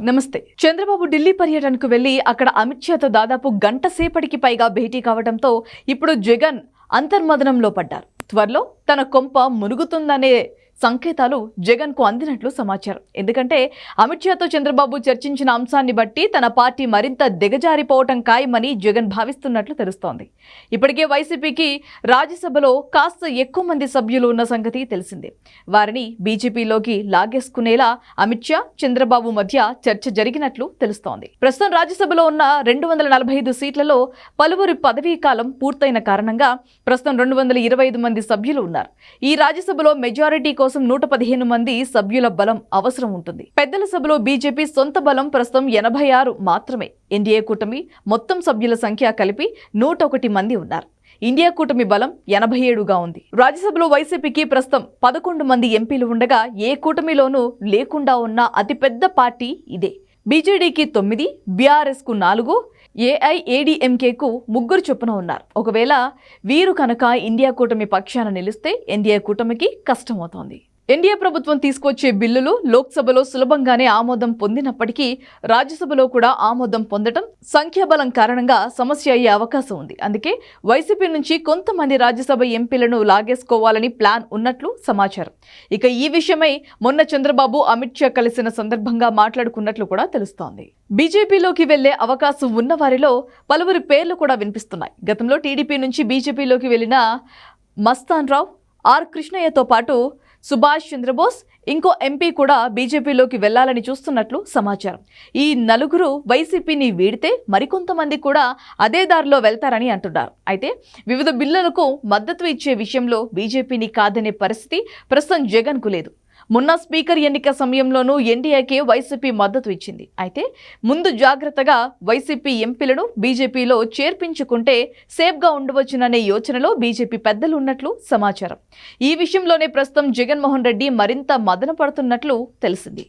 నమస్తే. చంద్రబాబు ఢిల్లీ పర్యటనకు వెళ్ళి అక్కడ అమిత్ షాతో దాదాపు గంట సేపటికి పైగా భేటీ కావడంతో ఇప్పుడు జగన్ అంతర్మదనంలో పడ్డారు. త్వరలో తన కొంప మునుగుతుందనే సంకేతాలు జగన్కు అందినట్లు సమాచారం. ఎందుకంటే అమిత్ షాతో చంద్రబాబు చర్చించిన అంశాన్ని బట్టి తన పార్టీ మరింత దిగజారిపోవటం ఖాయమని జగన్ భావిస్తున్నట్లు తెలుస్తోంది. ఇప్పటికే వైసీపీకి రాజ్యసభలో కాస్త ఎక్కువ మంది సభ్యులు ఉన్న సంగతి తెలిసిందే. వారిని బీజేపీలోకి లాగేసుకునేలా అమిత్ షా చంద్రబాబు మధ్య చర్చ జరిగినట్లు తెలుస్తోంది. ప్రస్తుతం రాజ్యసభలో ఉన్న రెండు వందల నలభై ఐదు సీట్లలో పలువురి పదవీ కాలం పూర్తయిన కారణంగా ప్రస్తుతం రెండు వందల ఇరవై ఐదు మంది సభ్యులు ఉన్నారు. ఈ రాజ్యసభలో మెజారిటీ కోసం నూట పదిహేను మంది సభ్యుల బలం అవసరం ఉంటుంది. పెద్దల సభలో బీజేపీ సొంత బలం ప్రస్తుతం ఎనభై ఆరు మాత్రమే. ఎన్డీఏ కూటమి మొత్తం సభ్యుల సంఖ్య కలిపి నూట ఒకటి మంది ఉన్నారు. ఇండియా కూటమి బలం ఎనభై ఏడుగా ఉంది. రాజ్యసభలో వైసీపీకి ప్రస్తుతం పదకొండు మంది ఎంపీలు ఉండగా ఏ కూటమిలోనూ లేకుండా ఉన్న అతిపెద్ద పార్టీ ఇదే. బీజేడీకి తొమ్మిది బీఆర్ఎస్కు నాలుగు ఏఐఏడీఎంకేకు ముగ్గురు చొప్పున ఉన్నారు. ఒకవేళ వీరు కనుక ఇండియా కూటమి పక్షాన నిలిస్తే ఎన్డీఏ కూటమికి కష్టమవుతోంది ఎన్డీఏ ప్రభుత్వం తీసుకొచ్చే బిల్లులు లోక్సభలో సులభంగానే ఆమోదం పొందినప్పటికీ రాజ్యసభలో కూడా ఆమోదం పొందడం సంఖ్యాబలం కారణంగా సమస్య అయ్యే అవకాశం ఉంది. అందుకే వైసీపీ నుంచి కొంతమంది రాజ్యసభ ఎంపీలను లాగేసుకోవాలని ప్లాన్ ఉన్నట్లు సమాచారం. ఇక ఈ విషయమై మొన్న చంద్రబాబు అమిత్ షా కలిసిన సందర్భంగా మాట్లాడుకున్నట్లు కూడా తెలుస్తోంది. బీజేపీలోకి వెళ్ళే అవకాశం ఉన్న వారిలో పలువురి పేర్లు కూడా వినిపిస్తున్నాయి. గతంలో టీడీపీ నుంచి బీజేపీలోకి వెళ్ళిన మస్తాన్ రావు ఆర్ కృష్ణయ్యతో పాటు సుభాష్ చంద్రబోస్ ఇంకో ఎంపీ కూడా బీజేపీలోకి వెళ్ళాలని చూస్తున్నట్లు సమాచారం. ఈ నలుగురు వైసీపీని వీడితే మరికొంతమంది కూడా అదే దారిలో వెళ్తారని అంటున్నారు. అయితే వివిధ బిల్లులకు మద్దతు ఇచ్చే విషయంలో బీజేపీని కాదనే పరిస్థితి ప్రస్తుతం జగన్కు లేదు. మొన్న స్పీకర్ ఎన్నిక సమయంలోనూ ఎన్డీఏకే వైసీపీ మద్దతు ఇచ్చింది. అయితే ముందు జాగ్రత్తగా వైసీపీ ఎంపీలను బీజేపీలో చేర్పించుకుంటే సేఫ్గా ఉండవచ్చుననే యోచనలో బీజేపీ పెద్దలు ఉన్నట్లు సమాచారం. ఈ విషయంలోనే ప్రస్తుతం జగన్మోహన్ రెడ్డి మరింత మదన పడుతున్నట్లు తెలిసింది.